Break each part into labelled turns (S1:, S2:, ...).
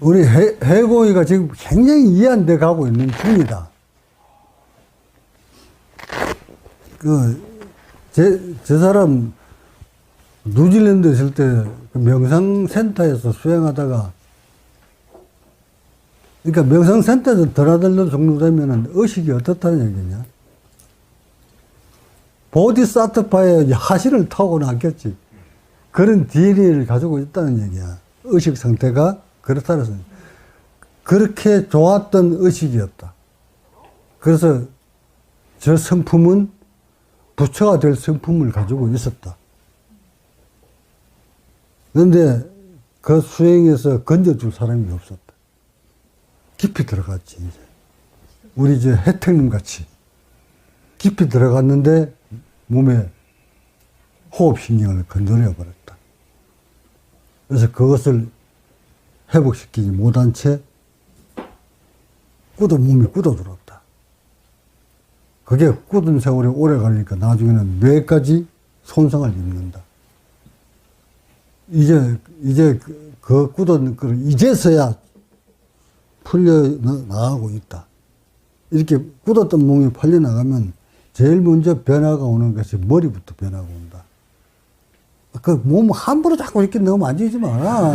S1: 우리 해, 해공이가 지금 굉장히 이해안돼 가고 있는 중이다. 그, 제, 저 사람, 뉴질랜드 있을 때그 명상센터에서 수행하다가, 그러니까 명상센터에서 드나들는 정도 되면은 의식이 어떻다는 얘기냐? 보디사트파의 하실을 타고 났겠지. 그런 DNA를 가지고 있다는 얘기야. 의식 상태가 그렇다는 소리. 그렇게 좋았던 의식이었다. 그래서 저 성품은 부처가 될 성품을 가지고 있었다. 그런데 그 수행에서 건져줄 사람이 없었다. 깊이 들어갔지, 이제. 우리 저 혜택님 같이. 깊이 들어갔는데 몸에 호흡신경을 건드려 버렸다. 그래서 그것을 회복시키지 못한 채 굳어 몸이 굳어들었다. 그게 굳은 세월이 오래 가니까 나중에는 뇌까지 손상을 입는다. 이제 이제 그, 그 굳은 그 이제서야 풀려 나- 나가고 있다. 이렇게 굳었던 몸이 팔려 나가면 제일 먼저 변화가 오는 것이 머리부터 변화가 온다. 그 몸 함부로 자꾸 이렇게 너무 만지지 마라.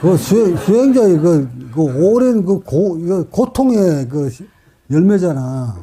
S1: 그 수행, 수행자의 그, 그 오랜 그 고, 고통의 그 열매잖아.